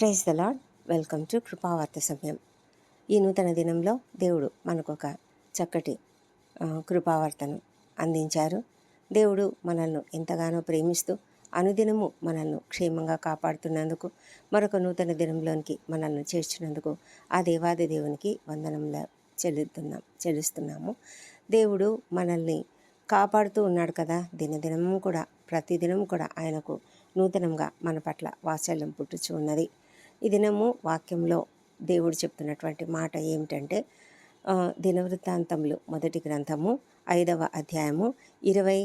Praise the lord welcome to కృపావార్త సమయం. ఈ నూతన దినంలో దేవుడు మనకు ఒక చక్కటి కృపావార్తను అందించారు. దేవుడు మనల్ని ఎంతగానో ప్రేమిస్తూ అనుదినము మనల్ని క్షేమంగా కాపాడుతున్నందుకు మరొక నూతన దినంలోనికి మనల్ని చేర్చినందుకు ఆ దేవాది దేవునికి వందనంలో చెల్లిస్తున్నాం చెల్లిస్తున్నాము. దేవుడు మనల్ని కాపాడుతూ ఉన్నాడు కదా. దినదినము కూడా ప్రతిదినం కూడా ఆయనకు నూతనంగా మన పట్ల వాత్సల్యం పుట్టుచు ఉన్నది. ఈ దినము వాక్యంలో దేవుడు చెప్తున్నటువంటి మాట ఏమిటంటే దినవృత్తాంతములు మొదటి గ్రంథము ఐదవ అధ్యాయము ఇరవై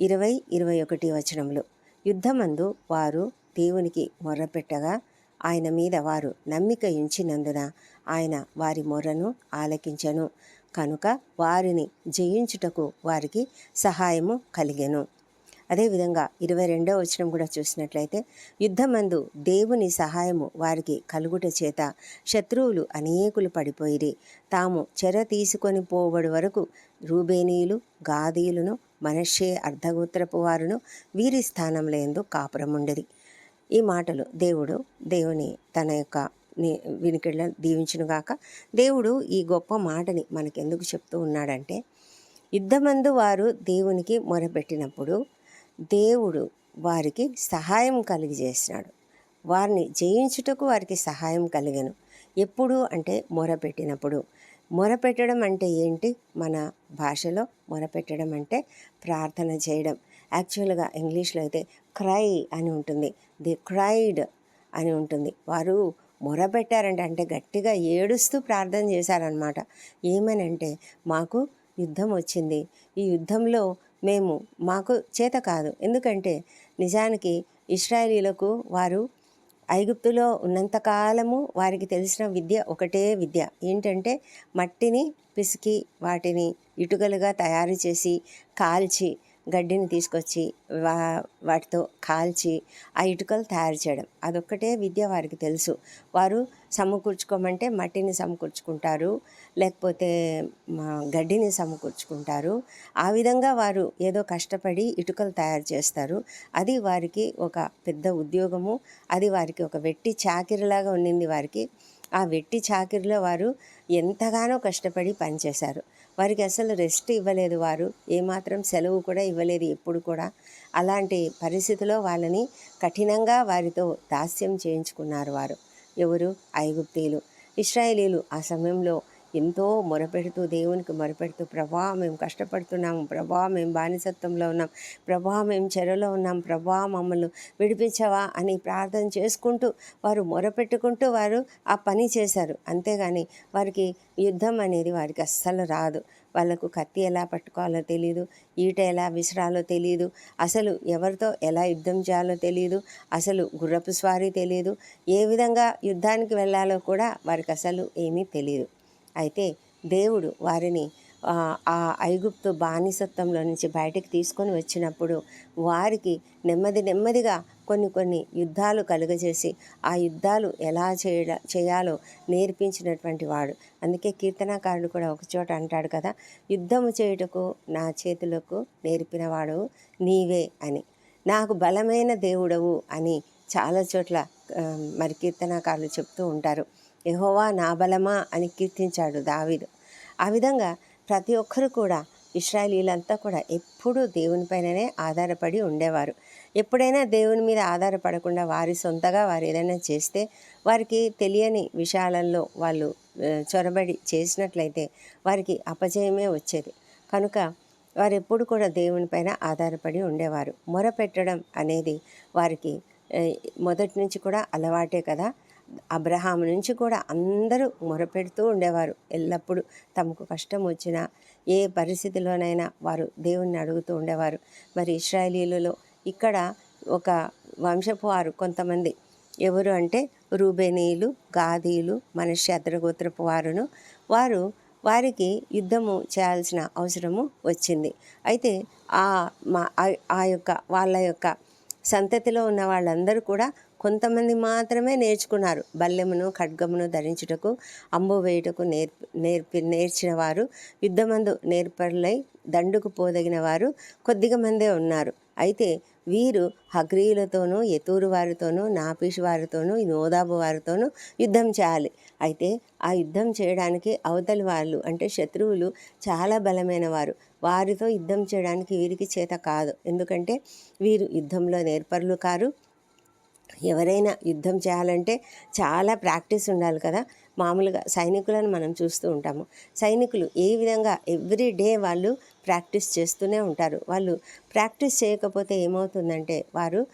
ఇరవై ఇరవై ఒకటి వచనములు. యుద్ధమందు వారు దేవునికి మొర్రపెట్టగా ఆయన మీద వారు నమ్మిక ఉంచినందున ఆయన వారి మొర్రను ఆలకించెను. కనుక వారిని జయించుటకు వారికి సహాయము కలిగెను. అదేవిధంగా ఇరవై రెండవ వచనం కూడా చూసినట్లయితే యుద్ధమందు దేవుని సహాయము వారికి కలుగుట చేత శత్రువులు అనేకులు పడిపోయిరి. తాము చెర తీసుకొని పోబడి వరకు రూబేనీయులు గాదీయులను మనషే అర్ధగోత్రపు వారును వీరి స్థానంలో ఎందు కాపురముండెది ఈ మాటలు దేవుడు దేవుని తన యొక్క వినికిళ్ళ వినికిడిలో దీవించునుగాక దేవుడు ఈ గొప్ప మాటని మనకెందుకు చెప్తూ ఉన్నాడంటే యుద్ధమందు వారు దేవునికి మొరపెట్టినప్పుడు దేవుడు వారికి సహాయం కలిగజేసినాడు. వారిని జయించుటకు వారికి సహాయం కలిగను. ఎప్పుడు అంటే మొరపెట్టినప్పుడు. మొరపెట్టడం అంటే ఏంటి? మన భాషలో మొరపెట్టడం అంటే ప్రార్థన చేయడం. యాక్చువల్గా ఇంగ్లీష్లో అయితే క్రై అని ఉంటుంది. ది క్రైడ్ అని ఉంటుంది. వారు మొరపెట్టారంటే అంటే గట్టిగా ఏడుస్తూ ప్రార్థన చేశారనమాట ఏమనంటే మాకు యుద్ధం వచ్చింది. ఈ యుద్ధంలో మేము మాకు చేత కాదు. ఎందుకంటే నిజానికి ఇస్రాయేలీలకు వారు ఐగుప్తులో ఉన్నంతకాలము వారికి తెలిసిన విద్య ఒకటే విద్య. ఏంటంటే మట్టిని పిసికి వాటిని ఇటుకలుగా తయారు చేసి కాల్చి గడ్డిని తీసుకొచ్చి వా వాటితో కాల్చి ఆ ఇటుకలు తయారు చేయడం. అదొక్కటే విద్య వారికి తెలుసు. వారు సమకూర్చుకోమంటే మట్టిని సమకూర్చుకుంటారు లేకపోతే మా గడ్డిని సమకూర్చుకుంటారు. ఆ విధంగా వారు ఏదో కష్టపడి ఇటుకలు తయారు చేస్తారు. అది వారికి ఒక పెద్ద ఉద్యోగము. అది వారికి ఒక వెట్టి చాకిరిలాగా ఉండింది వారికి. ఆ వెట్టి చాకిరిలో వారు ఎంతగానో కష్టపడి పనిచేశారు. వారికి అసలు రెస్ట్ ఇవ్వలేదు వారు. ఏమాత్రం సెలవు కూడా ఇవ్వలేదు ఎప్పుడు కూడా. అలాంటి పరిస్థితిలో వాళ్ళని కఠినంగా వారితో దాస్యం చేయించుకున్నారు వారు. ఎవరు? ఐగుప్తీలు ఇస్రాయేలీలు ఆ సమయంలో ఎంతో మొరపెడుతూ దేవునికి మొరపెడుతూ ప్రభా మేము కష్టపడుతున్నాము ప్రభా మేము బానిసత్వంలో ఉన్నాం ప్రభా మేము చెరలో ఉన్నాం ప్రభా మమ్మల్ని విడిపించవా అని ప్రార్థన చేసుకుంటూ వారు మొరపెట్టుకుంటూ వారు ఆ పని చేశారు. అంతేగాని వారికి యుద్ధం అనేది వారికి అస్సలు రాదు. వాళ్ళకు కత్తి ఎలా పట్టుకోవాలో తెలియదు ఈట ఎలా విసరాలో తెలియదు అసలు ఎవరితో ఎలా యుద్ధం చేయాలో తెలియదు అసలు గుర్రపు స్వారీ తెలియదు ఏ విధంగా యుద్ధానికి వెళ్ళాలో కూడా వారికి అసలు ఏమీ తెలియదు అయితే దేవుడు వారిని ఆ, ఐగుప్తు బానిసత్వంలో నుంచి బయటకు తీసుకొని వచ్చినప్పుడు వారికి నెమ్మది నెమ్మదిగా కొన్ని కొన్ని యుద్ధాలు కలుగజేసి ఆ యుద్ధాలు ఎలా చేయ చేయాలో నేర్పించినటువంటి వాడు. అందుకే కీర్తనాకారుడు కూడా ఒకచోట అంటాడు కదా యుద్ధము చేయుటకు నా చేతులకు నేర్పినవాడు నీవే అని. నాకు బలమైన దేవుడవు అని చాలా చోట్ల మరి కీర్తనాకారులు చెప్తూ ఉంటారు. ఎహోవా నా బలమా అని కీర్తించాడు దావీదు. ఆ విధంగా ప్రతి ఒక్కరు కూడా ఇస్రాయలీలంతా కూడా ఎప్పుడూ దేవునిపైననే ఆధారపడి ఉండేవారు. ఎప్పుడైనా దేవుని మీద ఆధారపడకుండా వారి సొంతగా వారు ఏదైనా చేస్తే వారికి తెలియని విషయాలలో వాళ్ళు చొరబడి చేసినట్లయితే వారికి అపజయమే వచ్చేది. కనుక వారు ఎప్పుడు కూడా దేవునిపైన ఆధారపడి ఉండేవారు. మొరపెట్టడం అనేది వారికి మొదటి నుంచి కూడా అలవాటే కదా. అబ్రహాం నుంచి కూడా అందరూ మొరపెడుతూ ఉండేవారు. ఎల్లప్పుడూ తమకు కష్టం వచ్చినా ఏ పరిస్థితిలోనైనా వారు దేవుణ్ణి అడుగుతూ ఉండేవారు. మరి ఇస్రాయలీలలో ఇక్కడ ఒక వంశపు వారు కొంతమంది. ఎవరు అంటే రూబేనీయులు గాదీలు మనశ్శాద్రగోత్రపు అద్రగోత్రపు వారును. వారు వారికి యుద్ధము చేయాల్సిన అవసరము వచ్చింది. అయితే ఆ మా ఆ యొక్క వాళ్ళ యొక్క సంతతిలో ఉన్న వాళ్ళందరూ కూడా కొంతమంది మాత్రమే నేర్చుకున్నారు. బల్లెమును ఖడ్గమును ధరించుటకు అంబు వేయుటకు నేర్పి నేర్పి నేర్చిన వారు యుద్ధమందు నేర్పరులై దండుకు పోదగిన వారు కొద్దిగా మందే ఉన్నారు. అయితే వీరు హగ్రీయులతోనూ ఎతూరు వారితోనూ నాపీషు వారితోనూ నోదాబు వారితోనూ యుద్ధం చేయాలి. అయితే ఆ యుద్ధం చేయడానికి అవతలి వాళ్ళు అంటే శత్రువులు చాలా బలమైన వారు వారితో యుద్ధం చేయడానికి వీరికి చేత కాదు. ఎందుకంటే వీరు యుద్ధంలో నేర్పరులు కారు. ఎవరైనా యుద్ధం చేయాలంటే చాలా ప్రాక్టీస్ ఉండాలి కదా. మామూలుగా సైనికులను మనం చూస్తూ ఉంటాము. సైనికులు ఏ విధంగా ఎవ్రీ డే వాళ్ళు ప్రాక్టీస్ చేస్తూనే ఉంటారు. వాళ్ళు ప్రాక్టీస్ చేయకపోతే ఏమవుతుందంటే వారు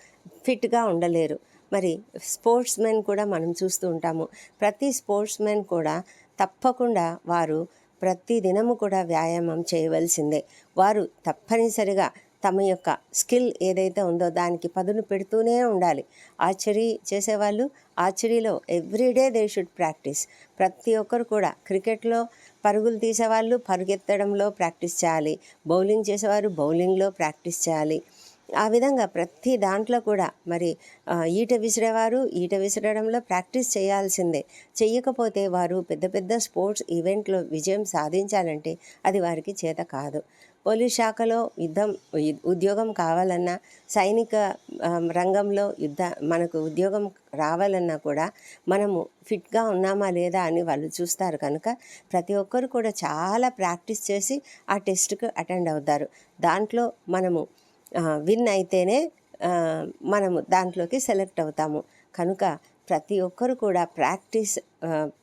ఫిట్గా ఉండలేరు. మరి స్పోర్ట్స్ మెన్ కూడా మనం చూస్తూ ఉంటాము. ప్రతి స్పోర్ట్స్ మెన్ కూడా తప్పకుండా వారు ప్రతి దినము కూడా వ్యాయామం చేయవలసిందే. వారు తప్పనిసరిగా తమ యొక్క స్కిల్ ఏదైతే ఉందో దానికి పదును పెడుతూనే ఉండాలి. ఆర్చరీ చేసేవాళ్ళు ఆర్చరీలో ఎవ్రీడే దే షుడ్ ప్రాక్టీస్. ప్రతి ఒక్కరు కూడా క్రికెట్లో పరుగులు తీసేవాళ్ళు పరుగెత్తడంలో ప్రాక్టీస్ చేయాలి. బౌలింగ్ చేసేవారు బౌలింగ్లో ప్రాక్టీస్ చేయాలి. ఆ విధంగా ప్రతి దాంట్లో కూడా మరి ఈట విసిరేవారు ఈట విసిరడంలో ప్రాక్టీస్ చేయాల్సిందే. చెయ్యకపోతే వారు పెద్ద పెద్ద స్పోర్ట్స్ ఈవెంట్లో విజయం సాధించాలంటే అది వారికి చేత కాదు. పోలీస్ శాఖలో యుద్ధం ఉద్యోగం కావాలన్నా సైనిక రంగంలో యుద్ధ మనకు ఉద్యోగం రావాలన్నా కూడా మనము ఫిట్గా ఉన్నామా లేదా అని వాళ్ళు చూస్తారు. కనుక ప్రతి ఒక్కరు కూడా చాలా ప్రాక్టీస్ చేసి ఆ టెస్ట్కు అటెండ్ అవుతారు. దాంట్లో మనము విన్ అయితేనే మనము దాంట్లోకి సెలెక్ట్ అవుతాము. కనుక ప్రతి ఒక్కరు కూడా ప్రాక్టీస్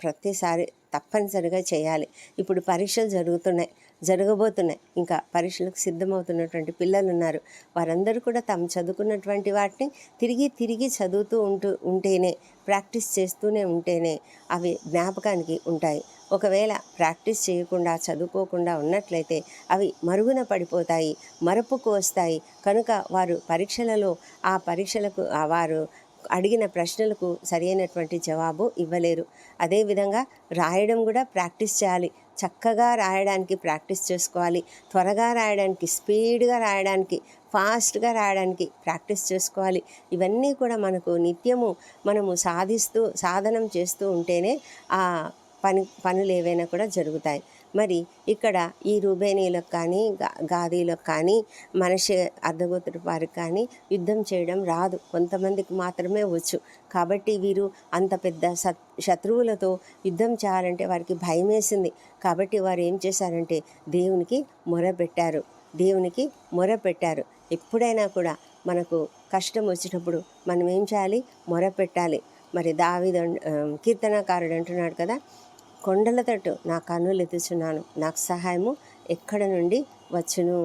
ప్రతిసారి తప్పనిసరిగా చేయాలి. ఇప్పుడు పరీక్షలు జరుగుతున్నాయి. జరగబోతున్నాయి. ఇంకా పరీక్షలకు సిద్ధమవుతున్నటువంటి పిల్లలు ఉన్నారు వారందరూ కూడా తాము చదువుకున్నటువంటి వాటిని తిరిగి తిరిగి చదువుతూ ఉంటూ ఉంటేనే ప్రాక్టీస్ చేస్తూనే ఉంటేనే అవి జ్ఞాపకానికి ఉంటాయి. ఒకవేళ ప్రాక్టీస్ చేయకుండా చదువుకోకుండా ఉన్నట్లయితే అవి మరుగున పడిపోతాయి మరపుకు వస్తాయి. కనుక వారు పరీక్షలలో ఆ పరీక్షలకు వారు అడిగిన ప్రశ్నలకు సరైనటువంటి జవాబు ఇవ్వలేరు. అదేవిధంగా రాయడం కూడా ప్రాక్టీస్ చేయాలి. చక్కగా రాయడానికి ప్రాక్టీస్ చేసుకోవాలి. త్వరగా రాయడానికి స్పీడ్గా రాయడానికి ఫాస్ట్గా రాయడానికి ప్రాక్టీస్ చేసుకోవాలి. ఇవన్నీ కూడా మనకు నిత్యము మనము సాధిస్తూ సాధనం చేస్తూ ఉంటేనే ఆ పని పనులు ఏవైనా కూడా జరుగుతాయి. మరి ఇక్కడ ఈ రూబేనీలకు కానీ గా గాదీలకు కానీ మనిషి అర్ధగోత్ర వారికి కానీ యుద్ధం చేయడం రాదు. కొంతమందికి మాత్రమే వచ్చు. కాబట్టి వీరు అంత పెద్ద సత్ శత్రువులతో యుద్ధం చేయాలంటే వారికి భయం వేసింది కాబట్టి వారు ఏం చేశారంటే దేవునికి మొరపెట్టారు దేవునికి మొరపెట్టారు ఎప్పుడైనా కూడా మనకు కష్టం వచ్చినప్పుడు మనం ఏం చేయాలి? మొరపెట్టాలి మరి దావిద కీర్తనకారుడు అంటున్నాడు కదా కొండల తట్టు నా కన్నులు ఎత్తుచున్నాను నాకు సహాయము ఎక్కడ నుండి వచ్చును?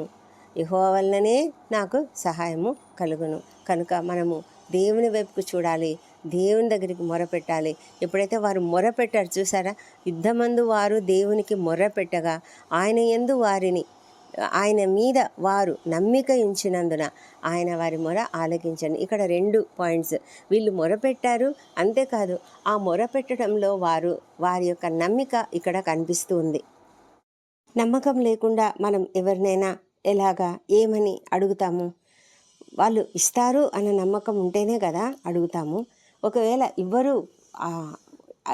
యహో వల్లనే నాకు సహాయము కలుగును. కనుక మనము దేవుని వైపుకు చూడాలి. దేవుని దగ్గరికి మొరపెట్టాలి ఎప్పుడైతే వారు మొరపెట్టారు చూసారా? యుద్ధమందు వారు దేవునికి మొరపెట్టగా ఆయన ఎందు వారిని ఆయన మీద వారు నమ్మిక ఉంచినందున ఆయన వారి మొర ఆలకించండి. ఇక్కడ రెండు పాయింట్స్. వీళ్ళు మొరపెట్టారు అంతేకాదు ఆ మొరపెట్టడంలో వారు వారి యొక్క నమ్మిక ఇక్కడ కనిపిస్తూ ఉంది నమ్మకం లేకుండా మనం ఎవరినైనా ఎలాగా ఏమని అడుగుతాము? వాళ్ళు ఇస్తారు అన్న నమ్మకం ఉంటేనే కదా అడుగుతాము. ఒకవేళ ఇవ్వరు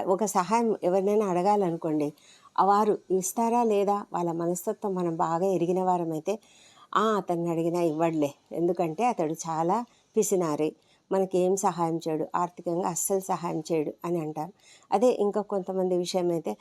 ఒక సహాయం ఎవరినైనా అడగాలనుకోండి వారు ఇస్తారా లేదా? వాళ్ళ మనస్తత్వం మనం బాగా ఎరిగిన వారమైతే అతన్ని అడిగినా ఇవ్వడులే. ఎందుకంటే అతడు చాలా పిసినారి. మనకేం సహాయం చేయడు? ఆర్థికంగా అస్సలు సహాయం చేయడు అని అంటారు. అదే ఇంకా కొంతమంది విషయం అయితే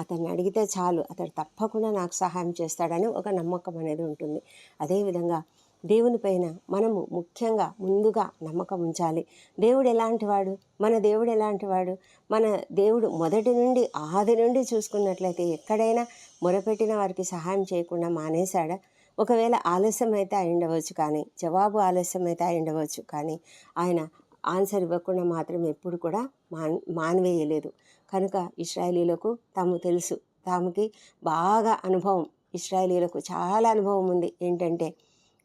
అతన్ని అడిగితే చాలు. అతడు తప్పకుండా నాకు సహాయం చేస్తాడని ఒక నమ్మకం అనేది ఉంటుంది. అదేవిధంగా దేవుని పైన మనము ముఖ్యంగా ముందుగా నమ్మకం ఉంచాలి. దేవుడు ఎలాంటి వాడు మన దేవుడు ఎలాంటి వాడు మన దేవుడు మొదటి నుండి ఆది నుండి చూసుకున్నట్లయితే ఎక్కడైనా మొరపెట్టిన వారికి సహాయం చేయకుండా మానేశాడా? ఒకవేళ ఆలస్యం అయితే అయి ఉండవచ్చు కానీ జవాబు ఆలస్యం అయితే అయి ఉండవచ్చు కానీ ఆయన ఆన్సర్ ఇవ్వకుండా మాత్రం ఎప్పుడు కూడా మాన్ మానివేయలేదు. కనుక ఇస్రాయలీలకు తాము తెలుసు. తాముకి బాగా అనుభవం ఇస్రాయలీలకు చాలా అనుభవం ఉంది. ఏంటంటే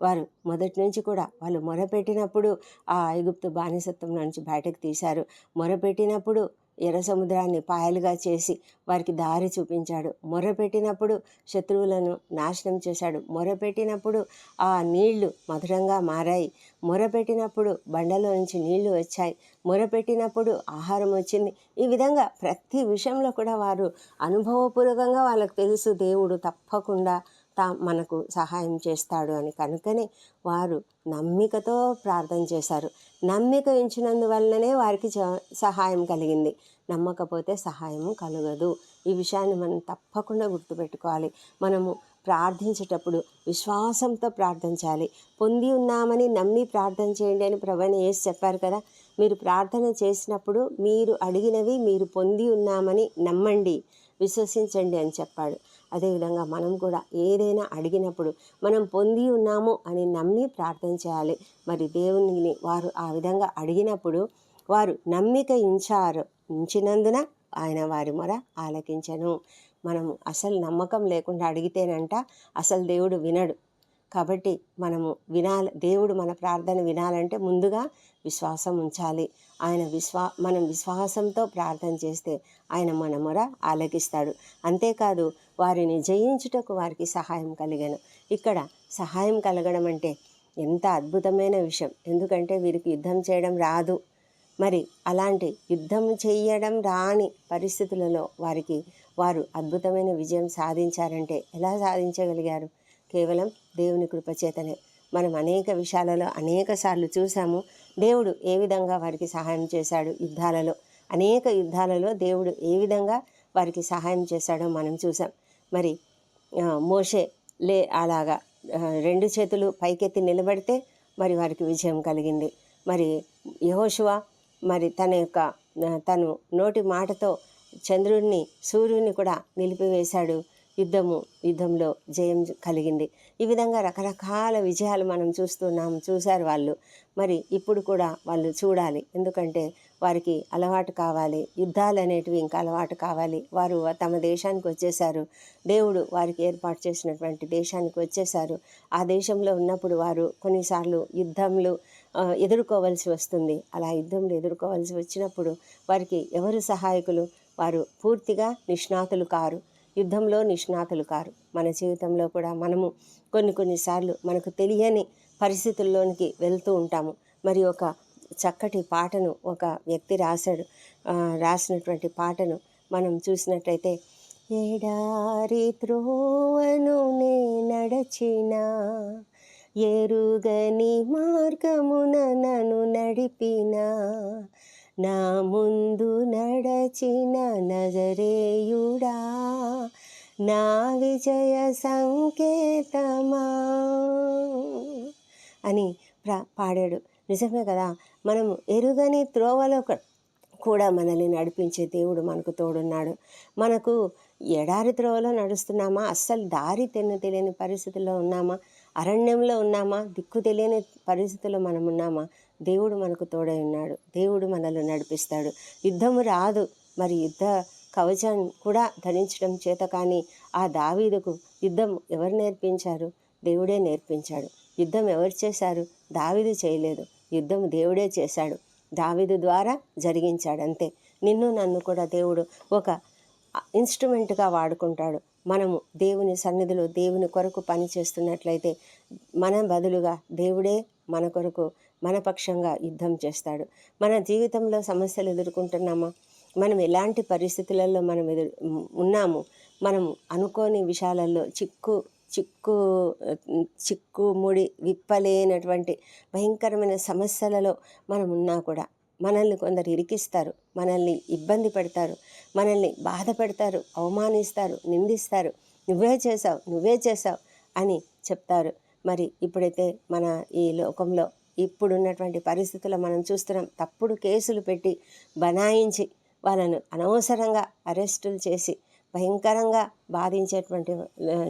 వారు మొదటి నుంచి కూడా వాళ్ళు మొరపెట్టినప్పుడు ఆ ఐగుప్తు బానిసత్వం నుంచి బయటకు తీశారు. మొరపెట్టినప్పుడు ఎర్ర సముద్రాన్ని పాయలుగా చేసి వారికి దారి చూపించాడు. మొరపెట్టినప్పుడు శత్రువులను నాశనం చేశాడు. మొరపెట్టినప్పుడు ఆ నీళ్ళు మధురంగా మారాయి. మొరపెట్టినప్పుడు బండలో నుంచి నీళ్ళు వచ్చాయి. మొరపెట్టినప్పుడు ఆహారం వచ్చింది. ఈ విధంగా ప్రతి విషయంలో కూడా వారు అనుభవపూర్వకంగా వాళ్ళకు తెలుసు దేవుడు తప్పకుండా తా మనకు సహాయం చేస్తాడు అని కనుకనే వారు నమ్మికతో ప్రార్థన చేశారు. నమ్మిక ఉంచినందువల్లనే వారికి చ- సహాయం కలిగింది. నమ్మకపోతే సహాయము కలగదు. ఈ విషయాన్ని మనం తప్పకుండా గుర్తుపెట్టుకోవాలి. మనము ప్రార్థించేటప్పుడు విశ్వాసంతో ప్రార్థించాలి పొంది ఉన్నామని నమ్మి ప్రార్థన చేయండి అని ప్రభణ వేసి చెప్పారు కదా. మీరు ప్రార్థన చేసినప్పుడు మీరు అడిగినవి మీరు పొంది ఉన్నామని నమ్మండి విశ్వసించండి అని చెప్పాడు. అదేవిధంగా మనం కూడా ఏదైనా అడిగినప్పుడు మనం పొంది ఉన్నాము అని నమ్మి ప్రార్థన చేయాలి. మరి దేవుని వారు ఆ విధంగా అడిగినప్పుడు వారు నమ్మిక ఇంచారు ఉంచినందున ఆయన వారి మొర ఆలకించను. మనము అసలు నమ్మకం లేకుండా అడిగితేనంట అసలు దేవుడు వినడు. కాబట్టి మనము వినాలి దేవుడు మన ప్రార్థన వినాలంటే ముందుగా విశ్వాసం ఉంచాలి. ఆయన విశ్వా మనం విశ్వాసంతో ప్రార్థన చేస్తే ఆయన మన మొర ఆలకిస్తాడు. అంతేకాదు వారిని జయించుటకు వారికి సహాయం కలిగాను. ఇక్కడ సహాయం కలగడం అంటే ఎంత అద్భుతమైన విషయం. ఎందుకంటే వీరికి యుద్ధం చేయడం రాదు. మరి అలాంటి యుద్ధం చేయడం రాని పరిస్థితులలో వారికి వారు అద్భుతమైన విజయం సాధించారంటే ఎలా సాధించగలిగారు? కేవలం దేవుని కృపచేతనే. మనం అనేక విషయాలలో అనేక సార్లు చూసాము దేవుడు ఏ విధంగా వారికి సహాయం చేశాడు యుద్ధాలలో. అనేక యుద్ధాలలో దేవుడు ఏ విధంగా వారికి సహాయం చేశాడో మనం చూసాం మరి మోషే లే అలాగా రెండు చేతులు పైకెత్తి నిలబడితే మరి వారికి విజయం కలిగింది. మరి యహోశివ మరి తన యొక్క తను నోటి మాటతో చంద్రుడిని సూర్యుని కూడా నిలిపివేశాడు. యుద్ధము యుద్ధంలో జయం కలిగింది. ఈ విధంగా రకరకాల విజయాలు మనం చూస్తున్నాము చూశారు వాళ్ళు. మరి ఇప్పుడు కూడా వాళ్ళు చూడాలి. ఎందుకంటే వారికి అలవాటు కావాలి. యుద్ధాలు అనేటివి ఇంకా అలవాటు కావాలి. వారు తమ దేశానికి వచ్చేసారు దేవుడు వారికి ఏర్పాటు చేసినటువంటి దేశానికి వచ్చేసారు ఆ దేశంలో ఉన్నప్పుడు వారు కొన్నిసార్లు యుద్ధంలో ఎదుర్కోవలసి వస్తుంది. అలా యుద్ధంలో ఎదుర్కోవలసి వచ్చినప్పుడు వారికి ఎవరు సహాయకులు? వారు పూర్తిగా నిష్ణాతులు కారు. యుద్ధంలో నిష్ణాతులు కారు. మన జీవితంలో కూడా మనము కొన్ని కొన్నిసార్లు మనకు తెలియని పరిస్థితుల్లోనికి వెళ్తూ ఉంటాము. మరి ఒక చక్కటి పాటను ఒక వ్యక్తి రాశాడు. రాసినటువంటి పాటను మనం చూసినట్లయితే ఎడారి త్రోవను నే నడచిన ఎరుగని మార్గమున నన్ను నడిపినా నా ముందు నడచిన నజరేయుడా నా విజయ సంకేతమా? అని ప్రా పాడాడు. నిజమే కదా మనం ఎరుగని త్రోవలో కూడా మనల్ని నడిపించే దేవుడు మనకు తోడున్నాడు. మనకు ఎడారి త్రోవలో నడుస్తున్నామా? అస్సలు దారి తెన్ను తెలియని పరిస్థితుల్లో ఉన్నామా? అరణ్యంలో ఉన్నామా? దిక్కు తెలియని పరిస్థితుల్లో మనం ఉన్నామా? దేవుడు మనకు తోడై ఉన్నాడు. దేవుడు మనల్ని నడిపిస్తాడు. యుద్ధము రాదు. మరి యుద్ధ కవచం కూడా ధరించడం చేత కానీ ఆ దావీదుకు యుద్ధం ఎవరు నేర్పించారు? దేవుడే నేర్పించాడు. యుద్ధం ఎవరు చేశారు? దావీదు చేయలేదు. యుద్ధం దేవుడే చేశాడు. దావీదు ద్వారా జరిగించాడు. అంతే. నిన్ను నన్ను కూడా దేవుడు ఒక ఇన్స్ట్రుమెంట్గా వాడుకుంటాడు. మనము దేవుని సన్నిధిలో దేవుని కొరకు పని చేస్తున్నట్లయితే మన బదులుగా దేవుడే మన కొరకు మన పక్షంగా యుద్ధం చేస్తాడు. మన జీవితంలో సమస్యలు ఎదుర్కొంటున్నామా? మనం ఎలాంటి పరిస్థితులలో మనం ఎదురు ఉన్నాము? మనము అనుకోని విషయాలలో చిక్కు చిక్కు చిక్కు ముడి విప్పలేనటువంటి భయంకరమైన సమస్యలలో మనం ఉన్నా కూడా మనల్ని కొందరు ఇరికిస్తారు మనల్ని ఇబ్బంది పెడతారు మనల్ని బాధ పెడతారు అవమానిస్తారు నిందిస్తారు. నువ్వే చేసావు నువ్వే చేసావు అని చెప్తారు. మరి ఇప్పుడైతే మన ఈ లోకంలో ఇప్పుడున్నటువంటి పరిస్థితుల్లో మనం చూస్తున్నాం తప్పుడు కేసులు పెట్టి బనాయించి వాళ్ళను అనవసరంగా అరెస్టులు చేసి భయంకరంగా బాధించేటువంటి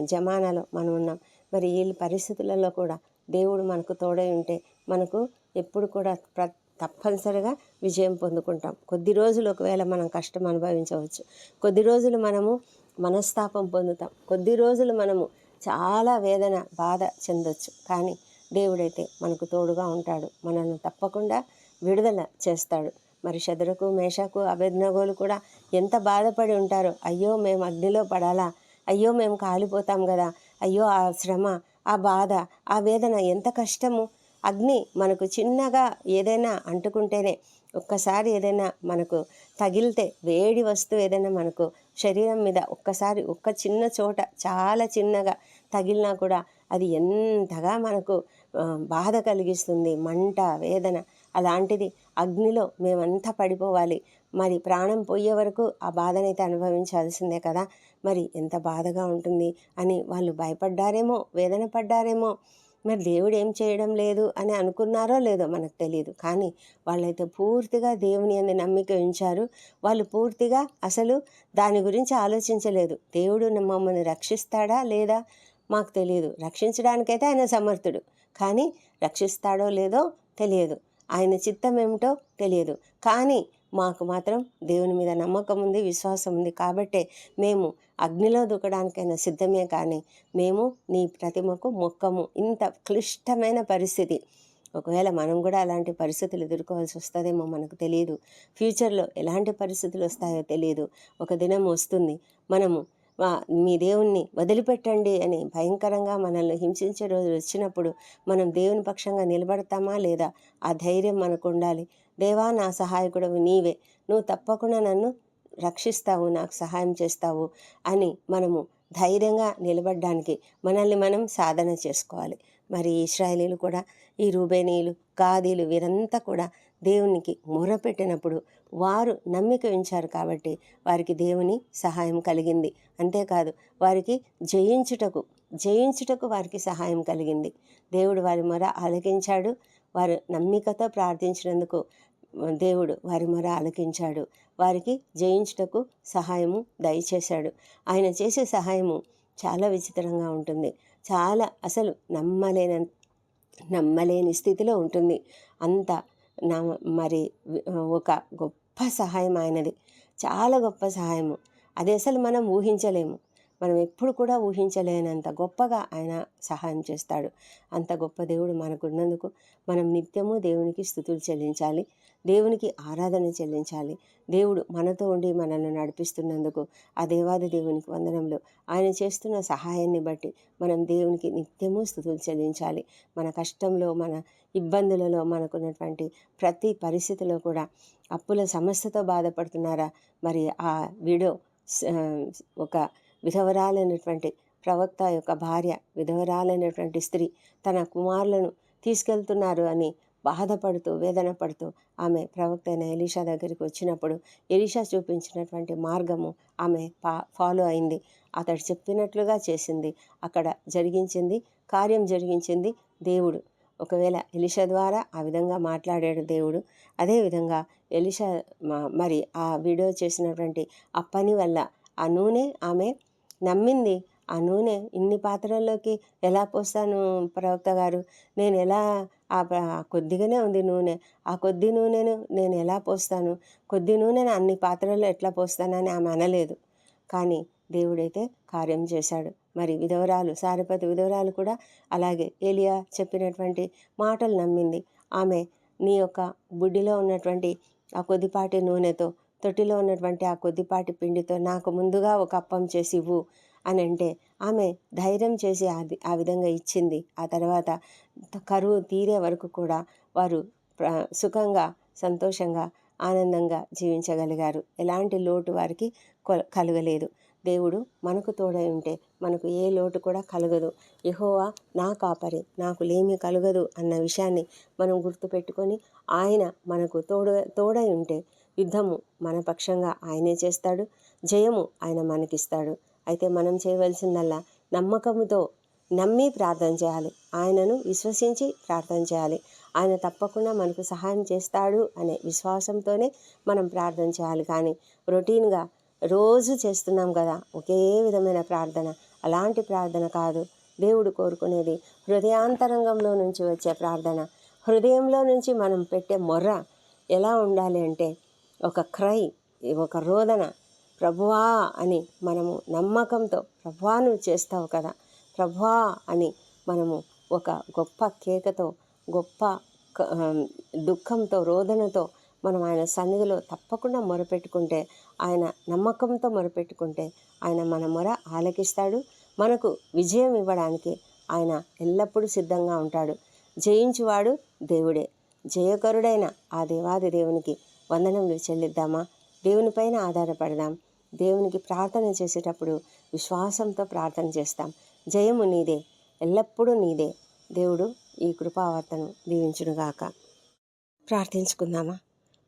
జమానాలో మనం ఉన్నాం. మరి ఈ పరిస్థితులలో కూడా దేవుడు మనకు తోడై ఉంటే మనకు ఎప్పుడు కూడా ప్ర తప్పనిసరిగా విజయం పొందుకుంటాం. కొద్ది రోజులు ఒకవేళ మనం కష్టం అనుభవించవచ్చు. కొద్ది రోజులు మనము మనస్తాపం పొందుతాం. కొద్ది రోజులు మనము చాలా వేదన బాధ చెందొచ్చు. కానీ దేవుడైతే మనకు తోడుగా ఉంటాడు. మనల్ని తప్పకుండా విడుదల చేస్తాడు. మరి శదరకు మేషకు అభిజ్ఞగోలు కూడా ఎంత బాధపడి ఉంటారో అయ్యో మేము అగ్నిలో పడాలా? అయ్యో మేము కాలిపోతాం కదా? అయ్యో ఆ శ్రమ ఆ బాధ ఆ వేదన ఎంత కష్టము? అగ్ని మనకు చిన్నగా ఏదైనా అంటుకుంటేనే ఒక్కసారి ఏదైనా మనకు తగిలితే వేడి వస్తువు ఏదైనా మనకు శరీరం మీద ఒక్కసారి ఒక్క చిన్న చోట చాలా చిన్నగా తగిలినా కూడా అది ఎంతగా మనకు బాధ కలిగిస్తుంది మంట వేదన అలాంటిది అగ్నిలో మేమంతా పడిపోవాలి. మరి ప్రాణం పోయే వరకు ఆ బాధనైతే అనుభవించాల్సిందే కదా. మరి ఎంత బాధగా ఉంటుంది అని వాళ్ళు భయపడ్డారేమో వేదన పడ్డారేమో మరి దేవుడు ఏం చేయడం లేదు అని అనుకున్నారో లేదో మనకు తెలియదు కానీ వాళ్ళైతే పూర్తిగా దేవుని అందు నమ్మిక ఉంచారు. వాళ్ళు పూర్తిగా అసలు దాని గురించి ఆలోచించలేదు. దేవుడు మమ్మల్ని రక్షిస్తాడా లేదా మాకు తెలియదు రక్షించడానికైతే ఆయన సమర్థుడు. కానీ రక్షిస్తాడో లేదో తెలియదు. ఆయన చిత్తం ఏమిటో తెలియదు. కానీ మాకు మాత్రం దేవుని మీద నమ్మకం ఉంది విశ్వాసం ఉంది. కాబట్టే మేము అగ్నిలో దూకడానికైనా సిద్ధమే కానీ మేము నీ ప్రతిమకు మొక్కము. ఇంత క్లిష్టమైన పరిస్థితి. ఒకవేళ మనం కూడా అలాంటి పరిస్థితులు ఎదుర్కోవాల్సి వస్తుందేమో మనకు తెలియదు ఫ్యూచర్లో ఎలాంటి పరిస్థితులు వస్తాయో తెలియదు ఒక దినం వస్తుంది. మనము మీ దేవుణ్ణి వదిలిపెట్టండి అని భయంకరంగా మనల్ని హింసించే రోజు వచ్చినప్పుడు మనం దేవుని పక్షంగా నిలబడతామా లేదా? ఆ ధైర్యం మనకు ఉండాలి. దేవా నా సహాయకుడు నీవే. నువ్వు తప్పకుండా నన్ను రక్షిస్తావు నాకు సహాయం చేస్తావు అని మనము ధైర్యంగా నిలబడడానికి మనల్ని మనం సాధన చేసుకోవాలి. మరి ఇస్రాయలీలు కూడా ఈ రూబేనీలు కాదీలు వీరంతా కూడా దేవునికి మొరపెట్టినప్పుడు వారు నమ్మిక ఉంచారు కాబట్టి వారికి దేవుని సహాయం కలిగింది. అంతేకాదు వారికి జయించుటకు జయించుటకు వారికి సహాయం కలిగింది. దేవుడు వారి మొర ఆలకించాడు. వారు నమ్మికతో ప్రార్థించినందుకు దేవుడు వారి మొర ఆలకించాడు. వారికి జయించుటకు సహాయము దయచేశాడు. ఆయన చేసే సహాయము చాలా విచిత్రంగా ఉంటుంది. చాలా అసలు నమ్మలేన నమ్మలేని స్థితిలో ఉంటుంది. అంత నా మరి ఒక గొప్ప సహాయం ఆయనది. చాలా గొప్ప సహాయము. అది అసలు మనం ఊహించలేము. మనం ఎప్పుడు కూడా ఊహించలేనంత గొప్పగా ఆయన సహాయం చేస్తాడు. అంత గొప్ప దేవుడు మనకున్నందుకు మనం నిత్యము దేవునికి స్థుతులు చెల్లించాలి. దేవునికి ఆరాధన చెల్లించాలి. దేవుడు మనతో ఉండి మనల్ని నడిపిస్తున్నందుకు ఆ దేవాది దేవునికి వందనంలో ఆయన చేస్తున్న సహాయాన్ని బట్టి మనం దేవునికి నిత్యము స్థుతులు చెల్లించాలి. మన కష్టంలో మన ఇబ్బందులలో మనకున్నటువంటి ప్రతి పరిస్థితిలో కూడా అప్పుల సమస్యతో బాధపడుతున్నారా? మరి ఆ వీడియో ఒక విధవరాలైనటువంటి ప్రవక్త యొక్క భార్య విధవరాలైనటువంటి స్త్రీ తన కుమారులను తీసుకెళ్తున్నారు అని బాధపడుతూ వేదన పడుతూ ఆమె ప్రవక్త అయిన ఎలీషా దగ్గరికి వచ్చినప్పుడు ఎలీషా చూపించినటువంటి మార్గము ఆమె పా ఫాలో అయింది. అతడు చెప్పినట్లుగా చేసింది. అక్కడ జరిగించింది కార్యం జరిగించింది దేవుడు. ఒకవేళ ఎలిషా ద్వారా ఆ విధంగా మాట్లాడాడు దేవుడు అదేవిధంగా ఎలిషా మ- మరి ఆ వీడియో చేసినటువంటి ఆ పని వల్ల ఆ నూనె ఆమె నమ్మింది. ఆ నూనె ఇన్ని పాత్రల్లోకి ఎలా పోస్తాను ప్రవక్త గారు? నేను ఎలా ఆ కొద్దిగానే ఉంది నూనె. ఆ కొద్ది నూనెను నేను ఎలా పోస్తాను? కొద్ది నూనెను అన్ని పాత్రల్లో ఎట్లా పోస్తానని ఆమె అనలేదు. కానీ దేవుడైతే కార్యం చేశాడు. మరి విధవరాలు సారపతి విధవరాలు కూడా అలాగే ఏలియా చెప్పినటువంటి మాటలు నమ్మింది. ఆమె నీ యొక్క బుడ్డిలో ఉన్నటువంటి ఆ కొద్దిపాటి నూనెతో తొట్టిలో ఉన్నటువంటి ఆ కొద్దిపాటి పిండితో నాకు ముందుగా ఒక అప్పం చేసి ఇవ్వు అని అంటే ఆమె ధైర్యం చేసి అది ఆ విధంగా ఇచ్చింది. ఆ తర్వాత కరువు తీరే వరకు కూడా వారు ప్ర- సుఖంగా సంతోషంగా ఆనందంగా జీవించగలిగారు. ఎలాంటి లోటు వారికి కలగలేదు. దేవుడు మనకు తోడై ఉంటే మనకు ఏ లోటు కూడా కలగదు. యహోవా నా కాపరి నాకు లేమి కలగదు అన్న విషయాన్ని మనం గుర్తుపెట్టుకొని ఆయన మనకు తోడు తోడై ఉంటే యుద్ధము మన పక్షంగా ఆయనే చేస్తాడు జయము ఆయన మనకిస్తాడు. అయితే మనం చేయవలసిందల్లా నమ్మకముతో నమ్మి ప్రార్థన చేయాలి. ఆయనను విశ్వసించి ప్రార్థన చేయాలి. ఆయన తప్పకుండా మనకు సహాయం చేస్తాడు అనే విశ్వాసంతోనే మనం ప్రార్థన చేయాలి. కానీ రొటీన్గా రోజు చేస్తున్నాం కదా ఒకే విధమైన ప్రార్థన. అలాంటి ప్రార్థన కాదు. దేవుడు కోరుకునేది హృదయాంతరంగంలో నుంచి వచ్చే ప్రార్థన. హృదయంలో నుంచి మనం పెట్టే మొర్ర ఎలా ఉండాలి అంటే ఒక క్రై ఒక రోదన. ప్రభువా అని మనము నమ్మకంతో ప్రభువా నువ్వు చేస్తావు కదా ప్రభువా అని మనము ఒక గొప్ప కేకతో గొప్ప క- దుఃఖంతో రోదనతో మనం ఆయన సన్నిధిలో తప్పకుండా మొరపెట్టుకుంటే ఆయన నమ్మకంతో మొరపెట్టుకుంటే ఆయన మన మొర ఆలకిస్తాడు. మనకు విజయం ఇవ్వడానికి ఆయన ఎల్లప్పుడూ సిద్ధంగా ఉంటాడు. జయించువాడు దేవుడే. జయకరుడైన ఆ దేవాది దేవునికి వందనములు చెల్లిద్దామా? దేవునిపైన ఆధారపడదాం. దేవునికి ప్రార్థన చేసేటప్పుడు విశ్వాసంతో ప్రార్థన చేస్తాం. జయము నీదే ఎల్లప్పుడూ నీదే. దేవుడు ఈ కృపావార్తను దీవించునుగాక. ప్రార్థించుకుందామా?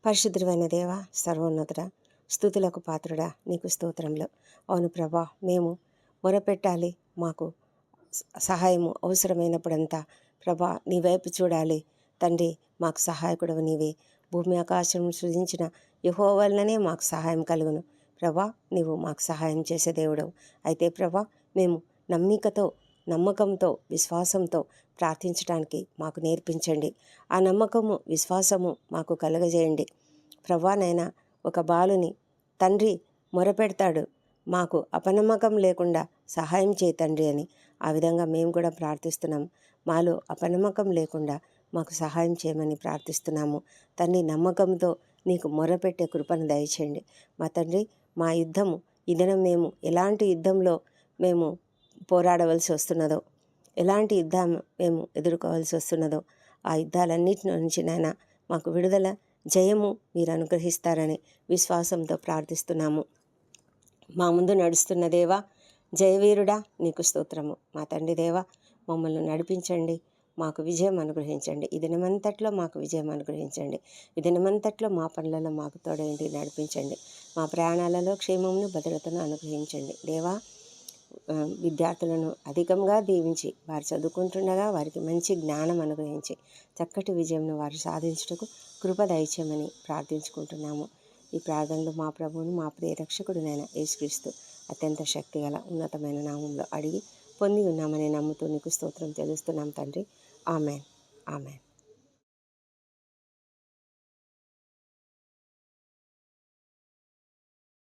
పరిశుద్ధమైన దేవ సర్వోన్నతుడ స్థుతులకు పాత్రుడా నీకు స్తోత్రంలో అవును ప్రభా మేము మొరపెట్టాలి. మాకు సహాయము అవసరమైనప్పుడంతా ప్రభా నీ వైపు చూడాలి. తండ్రి మాకు సహాయకుడవు నీవే. భూమి ఆకాశం సృజించిన యహో వలననే మాకు సహాయం కలుగును. ప్రభా నీవు మాకు సహాయం చేసే దేవుడవు. అయితే ప్రభా మేము నమ్మికతో నమ్మకంతో విశ్వాసంతో ప్రార్థించడానికి మాకు నేర్పించండి. ఆ నమ్మకము విశ్వాసము మాకు కలుగజేయండి. ప్రభానైనా ఒక బాలుని తండ్రి మొరపెడతాడు. మాకు అపనమ్మకం లేకుండా సహాయం చేయి తండ్రి అని ఆ విధంగా మేము కూడా ప్రార్థిస్తున్నాం. మాలో అపనమ్మకం లేకుండా మాకు సహాయం చేయమని ప్రార్థిస్తున్నాము. తండ్రి నమ్మకంతో నీకు మొరపెట్టే కృపను దయచేయండి. మా తండ్రి మా యుద్ధము ఈ దినం మేము ఎలాంటి యుద్ధంలో మేము పోరాడవలసి వస్తున్నదో ఎలాంటి యుద్ధం మేము ఎదుర్కోవాల్సి వస్తున్నదో ఆ యుద్ధాలన్నిటి నుంచి నాయన మాకు విడుదల జయము మీరు అనుగ్రహిస్తారని విశ్వాసంతో ప్రార్థిస్తున్నాము. మా ముందు నడుస్తున్న దేవా జయవీరుడా నీకు స్తోత్రము. మా తండ్రి దేవా మమ్మల్ని నడిపించండి. మాకు విజయం అనుగ్రహించండి. ఈ దినమంతట్లో మాకు విజయం అనుగ్రహించండి. ఈ దినమంతట్లో మా పనులలో మాకు తోడైంది నడిపించండి. మా ప్రయాణాలలో క్షేమమును భద్రతను అనుగ్రహించండి. దేవా విద్యార్థులను అధికంగా దీవించి వారు చదువుకుంటుండగా వారికి మంచి జ్ఞానం అనుగ్రహించి చక్కటి విజయంను వారు సాధించుటకు కృప దయచేయమని ప్రార్థించుకుంటున్నాము. ఈ ప్రార్థనలు మా ప్రభువును మా ప్రియరక్షకుడునైన యేసుక్రీస్తు అత్యంత శక్తిగల ఉన్నతమైన నామంలో అడిగి పొంది ఉన్నామని నమ్ముతూ నీకు స్తోత్రం తెలుస్తున్నాం తండ్రి. Amén. Amén.